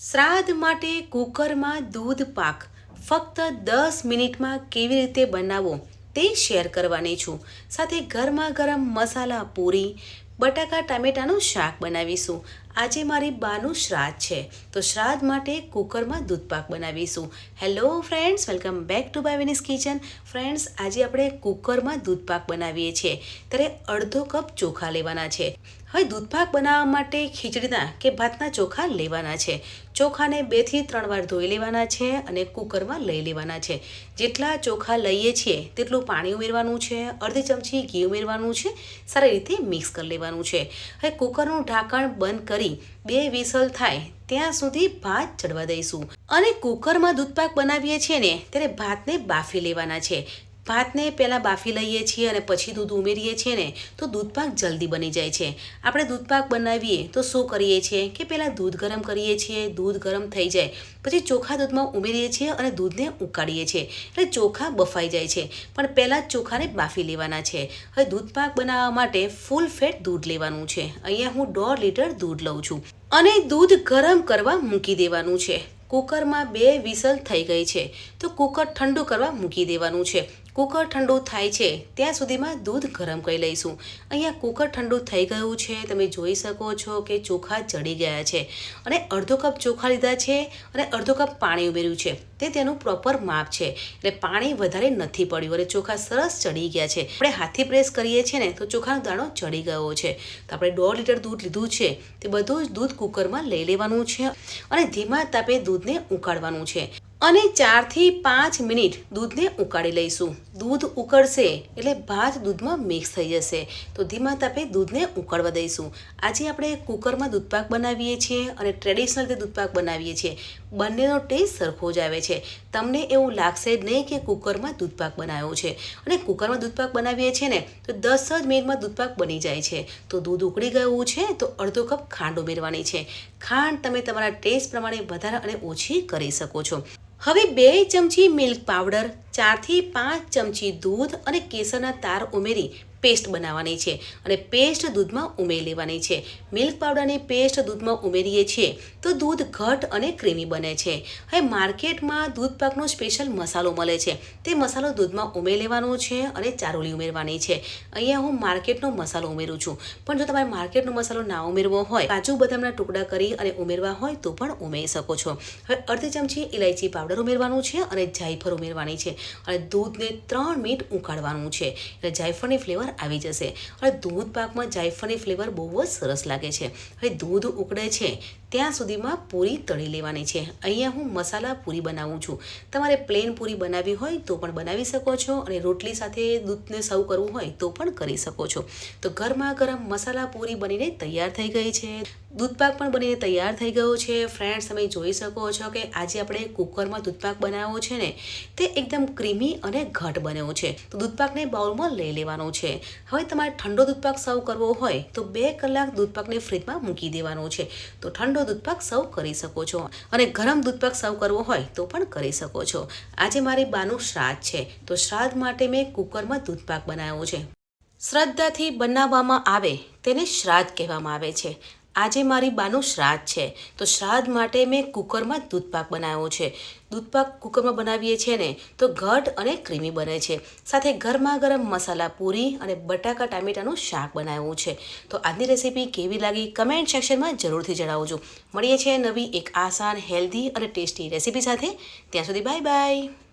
શ્રાદ્ધ માટે કુકરમાં દૂધ પાક ફક્ત દસ મિનિટમાં કેવી રીતે બનાવવો તે શેર કરવાની છું. સાથે ગરમા ગરમ મસાલા પૂરી, બટાકા, ટામેટાનું શાક બનાવીશું. આજે મારી બાનું શ્રાદ્ધ છે. તો શ્રાદ્ધ માટે કુકરમાં દૂધપાક બનાવીશું. Hello friends welcome back to બાયવિનીસ kitchen friends આજે આપણે કુકરમાં દૂધપાક બનાવીએ છીએ. ત્યારે અડધો કપ ચોખા લેવાના છે. હવે દૂધપાક બનાવવા માટે ખીચડીના કે ભાતના ચોખા લેવાના છે. ચોખાને બેથી ત્રણ વાર ધોઈ લેવાના છે અને કુકરમાં લઈ લેવાના છે. જેટલા ચોખા લઈએ છીએ, તેટલું પાણી ઉમેરવાનું છે, અડધી ચમચી ઘી ઉમેરવાનું છે, સારી રીતે મિક્સ કરી લેવાનું છે. હવે કુકરનું ઢાંકણ બંધ કરી બે વિસલ થાય ત્યાં સુધી ભાત ચડવા દઈશું. અને કુકરમાં દૂધપાક બનાવીએ છીએ ને, ત્યારે ભાતને બાફી લેવાના છે. ભાતને પહેલાં બાફી લઈએ છીએ અને પછી દૂધ ઉમેરીએ છીએ ને, તો દૂધપાક જલ્દી બની જાય છે. આપણે દૂધપાક બનાવીએ તો શું કરીએ છીએ કે પહેલાં દૂધ ગરમ કરીએ છીએ, દૂધ ગરમ થઈ જાય, પછી ચોખા દૂધમાં ઉમેરીએ છીએ અને દૂધને ઉકાળીએ છીએ, એટલે ચોખા બફાઈ જાય છે. પણ પહેલાં જ ચોખાને બાફી લેવાના છે. હવે દૂધપાક બનાવવા માટે ફૂલ ફેટ દૂધ લેવાનું છે. અહીંયા હું દોઢ લીટર દૂધ લઉં છું. અને દૂધ ગરમ કરવા મૂકી દેવાનું છે. કુકરમાં બે વિસલ થઈ ગઈ છે. તો કુકર ઠંડુ કરવા મૂકી દેવાનું છે. કુકર ઠંડુ થાય છે, ત્યાં સુધીમાં દૂધ ગરમ કરી લઈશું. અહીંયા કુકર ઠંડુ થઈ ગયું છે, તમે જોઈ શકો છો કે ચોખા ચડી ગયા છે અને અડધો કપ ચોખા લીધા છે અને અડધો કપ પાણી ઉમેર્યું છે. તે તેનું પ્રોપર માપ છે એટલે પાણી વધારે નથી પડ્યું અને ચોખા સરસ ચડી ગયા છે. આપણે હાથથી પ્રેસ કરીએ છીએ ને, તો ચોખાનો દાણો ચડી ગયો છે. તો આપણે દોઢ લીટર દૂધ લીધું છે, તે બધું જ દૂધ કુકરમાં લઈ લેવાનું છે અને ધીમા તાપે દૂધને ઉકાળવાનું છે. અને ચારથી પાંચ મિનિટ દૂધને ઉકાળી લઈશું. દૂધ ઉકળશે એટલે ભાત દૂધમાં મિક્સ થઈ જશે. તો ધીમા તાપે દૂધને ઉકળવા દઈશું. આજે આપણે કુકરમાં દૂધપાક બનાવીએ છીએ અને ટ્રેડિશનલ રીતે દૂધપાક બનાવીએ છીએ. બંનેનો ટેસ્ટ સરખો જ આવે છે. તમને એવું લાગશે જ નહીં કે કુકરમાં દૂધપાક બનાવ્યો છે. અને કુકરમાં દૂધપાક બનાવીએ છીએ ને, તો દસ જ મિનિટમાં દૂધપાક બની જાય છે. તો દૂધ ઉકળી ગયું છે, તો અડધો કપ ખાંડ ઉમેરવાની છે. ખાંડ તમે તમારા ટેસ્ટ પ્રમાણે વધારે અને ઓછી કરી શકો છો. હવે બે ચમચી મિલ્ક પાવડર ચારથી પાંચ ચમચી દૂધ અને કેસરના તાર ઉમેરી પેસ્ટ બનાવવાની છે અને પેસ્ટ દૂધમાં ઉમેરી લેવાની છે. મિલ્ક પાવડરની પેસ્ટ દૂધમાં ઉમેરીએ છીએ તો દૂધ ઘટ અને ક્રીમી બને છે. હવે માર્કેટમાં દૂધ પાકનો સ્પેશિયલ મસાલો મળે છે. તે મસાલો દૂધમાં ઉમેરી લેવાનો છે અને ચારોલી ઉમેરવાની છે. અહીંયા હું માર્કેટનો મસાલો ઉમેરું છું. પણ જો તમારે માર્કેટનો મસાલો ના ઉમેરવો હોય, કાજુ બદામના ટુકડા કરી અને ઉમેરવા હોય તો પણ ઉમેરી શકો છો. હવે અડધી ચમચી ઇલાયચી પાવડર ઉમેરવાનું છે અને જાયફળ ઉમેરવાની છે. અને દૂધને ત્રણ મિનિટ ઉકાળવાનું છે. એટલે જાયફળની ફ્લેવર આવી જશે. હવે દૂધ પાકમાં જાયફળની ફ્લેવર બહુ જ સરસ લાગે છે. હવે દૂધ ઉકળે છે ત્યાં સુધીમાં પૂરી તળી લેવાની છે. અહીંયા હું મસાલા પૂરી બનાવું છું. તમારે પ્લેન પૂરી બનાવવી હોય તો પણ બનાવી શકો છો અને રોટલી સાથે દૂધને સર્વ કરવું હોય તો પણ કરી શકો છો. તો ગરમા ગરમ મસાલા પૂરી બનીને તૈયાર થઈ ગઈ છે. દૂધપાક પણ બનીને તૈયાર થઈ ગયો છે. ફ્રેન્ડ્સ તમે જોઈ શકો છો કે આજે આપણે કુકરમાં દૂધપાક બનાવ્યો છે ને, તે એકદમ ક્રીમી અને ઘટ બન્યો છે. તો દૂધપાકને બાઉલમાં લઈ લેવાનો છે. હવે તમારે ઠંડો દૂધપાક સર્વ કરવો હોય તો બે કલાક દૂધપાકને ફ્રીજમાં મૂકી દેવાનો છે. તો ઠંડો દૂધપાક સર્વ કરી શકો છો અને ગરમ દૂધપાક સર્વ કરવો હોય તો પણ કરી શકો છો. આજે મારી બાનું શ્રાદ્ધ છે, તો શ્રાદ્ધ માટે મેં કુકરમાં દૂધપાક બનાવ્યો છે. શ્રદ્ધાથી બનાવવામાં આવે તેને શ્રાદ્ધ કહેવામાં આવે છે. આજે મારી બાનું શ્રાદ્ધ છે. તો શ્રાદ્ધ માટે મેં કુકરમાં દૂધપાક બનાવ્યો છે. દૂધપાક કુકરમાં બનાવીએ છીએ ને, તો ઘટ અને ક્રીમી બને છે. સાથે ગરમા ગરમ મસાલા, પૂરી અને બટાકા, ટામેટાનું શાક બનાવ્યું છે. તો આજની રેસીપી કેવી લાગી કમેન્ટ સેક્શનમાં જરૂરથી જણાવજો. મળીએ છીએ નવી એક આસાન, હેલ્ધી અને ટેસ્ટી રેસીપી સાથે. ત્યાં સુધી બાય બાય.